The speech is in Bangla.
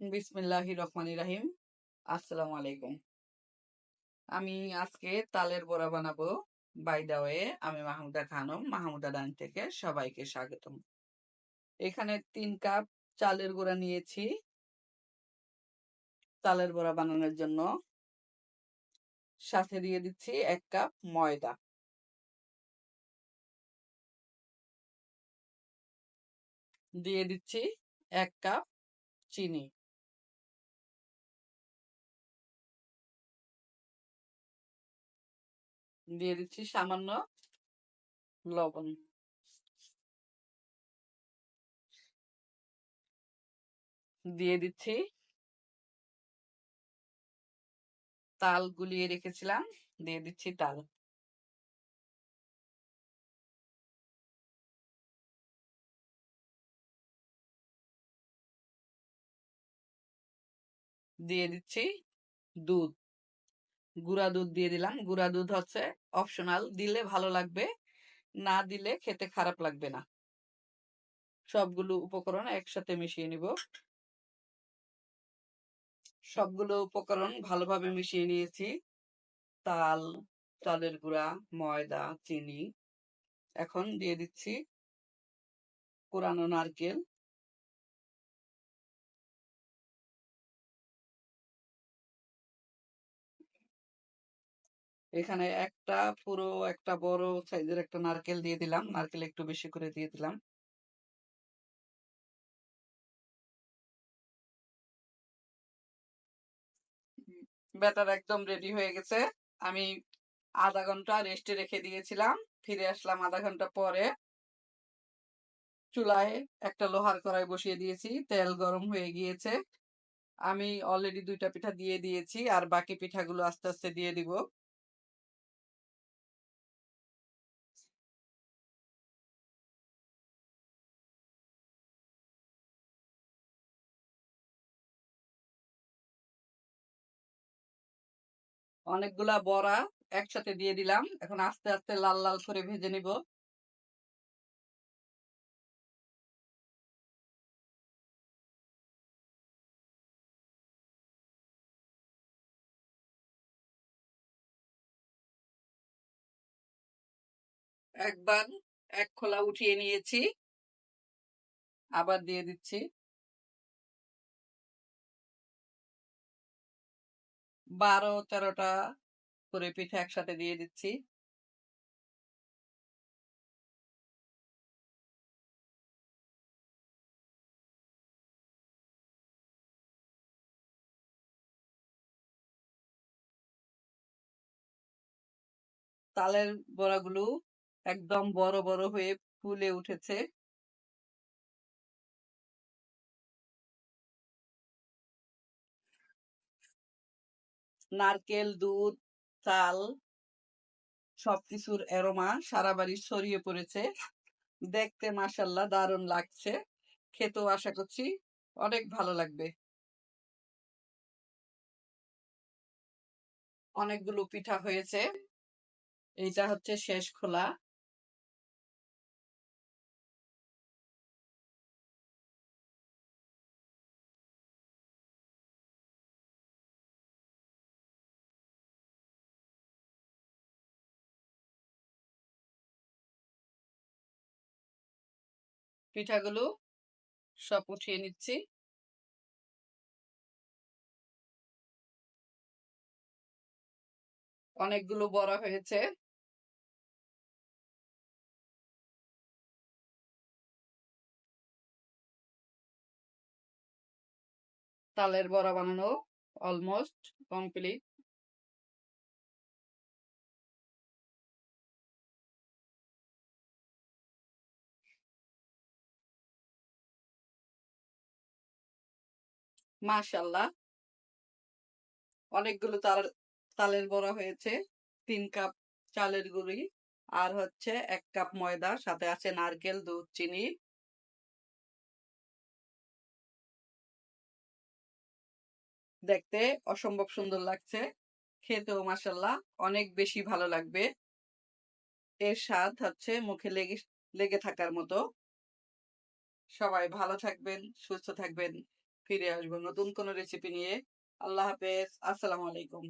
বিসমিল্লাহি রহমানি রাহিম। আসসালামু আলাইকুম। আমি আজকে তালের বড়া বানাবো। বাই দা ওয়ে আমি মাহমুদা খানম, মাহমুদা ডান থেকে সবাইকে স্বাগতম। এখানে তিন কাপ চালের গুঁড়া নিয়েছি। তালের বড়া বানানোর জন্য সাথে দিয়ে দিচ্ছি এক কাপ ময়দা। দিয়ে দিচ্ছি এক কাপ চিনি। দিয়ে দিচ্ছি সামান্য লবণ। দিয়ে দিচ্ছি। তাল গুলিয়ে রেখেছিলাম, দিয়ে দিচ্ছি তাল। দিয়ে দিচ্ছি দুধ। গুঁড়া দুধ দিয়ে দিলাম। গুঁড়া দুধ হচ্ছে অপশনাল দিলে ভালো লাগবে, না দিলে খেতে খারাপ লাগবে না। সবগুলো উপকরণ একসাথে মিশিয়ে নিব। সবগুলো উপকরণ ভালোভাবে মিশিয়ে নিয়েছি। তাল, চালের গুঁড়া, ময়দা, চিনি। এখন দিয়ে দিচ্ছি কোরানো নারকেল। এখানে একটা পুরো একটা বড় সাইজের একটা নারকেল দিয়ে দিলাম। নারকেল একটু বেশি করে দিয়ে দিলাম। ব্যাটার একদম রেডি হয়ে গেছে। আমি আধা ঘণ্টা রেস্টে রেখে দিয়েছিলাম। ফিরে আসলাম আধা ঘণ্টা পরে। চুলায় একটা লোহার কড়াই বসিয়ে দিয়েছি। তেল গরম হয়ে গিয়েছে। আমি অলরেডি দুইটা পিঠা দিয়ে দিয়েছি। আর বাকি পিঠাগুলো আস্তে আস্তে দিয়ে দিব। অনেকগুলা বড়া একসাথে দিয়ে দিলাম। এখন আস্তে আস্তে লাল লাল করে ভেজে নিব। একবার এক খোলা উঠিয়ে নিয়েছি। আবার দিয়ে দিচ্ছি। বারো তেরোটা করে পিঠা একসাথে দিয়ে দিচ্ছি। তালের বড়াগুলো একদম বড় বড় হয়ে ফুলে উঠেছে। নারকেল, দুধ, চাল সবকিছুর এরোমা সারা বাড়ি ছড়িয়ে পড়েছে। দেখতে মাসাল্লাহ দারুণ লাগছে। খেতেও আশা করছি অনেক ভালো লাগবে। অনেকগুলো পিঠা হয়েছে। এইটা হচ্ছে শেষ খোলা। পিঠাগুলো সব উঠিয়ে নিচ্ছি। অনেকগুলো বড় হয়েছে। তালের বড়া বানানো অলমোস্ট কমপ্লিট মাশাল্লাহ। অনেকগুলো তাল, তালের বড়া হয়েছে। তিন কাপ চালের গুঁড়ি আর হচ্ছে এক কাপ ময়দা, সাথে আছে নারকেল, দুধ, চিনি। দেখতে অসম্ভব সুন্দর লাগছে। খেতেও মাসাল্লাহ অনেক বেশি ভালো লাগবে। এর স্বাদ হচ্ছে মুখে লেগে লেগে থাকার মতো। সবাই ভালো থাকবেন, সুস্থ থাকবেন। ফিরে আসব নতুন কোনো রেসিপি নিয়ে। আল্লাহ হাফেজ। আসসালামু আলাইকুম।